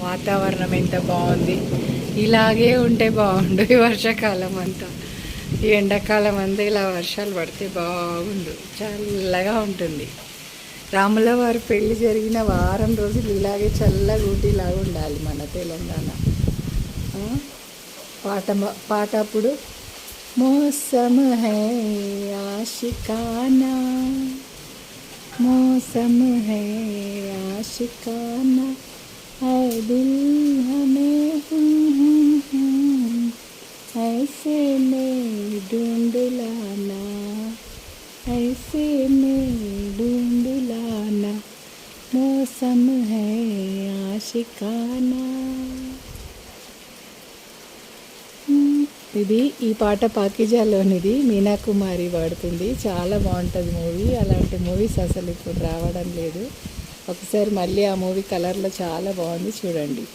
వాతావరణం ఎంత బాగుంది ఇలాగే ఉంటే బాగుండు ఈ వర్షాకాలం అంతా ఈ ఎండాకాలం అంతా ఇలా వర్షాలు పడితే బాగుండు చల్లగా ఉంటుంది రాముల వారి పెళ్లి జరిగిన వారం రోజులు ఇలాగే చల్లగా ఊటీలాగా ఉండాలి మన తెలంగాణ ఆ? పాట మ- పాట అప్పుడు మోసం హై ఆశికానా मौसम है आशिकाना है दिल हमें हूँ, हूँ, हूँ, ऐसे में ढूंढ लाना ऐसे में ढूंढ लाना मौसम है आशिकाना ఇది ఈ పాట పాకిజాలోనిది మీనా కుమారి పాడుతుంది చాలా బాగుంటుంది మూవీ అలాంటి మూవీస్ అసలు ఇప్పుడు రావడం లేదు ఒకసారి మళ్ళీ ఆ మూవీ కలర్లో చాలా బాగుంది చూడండి.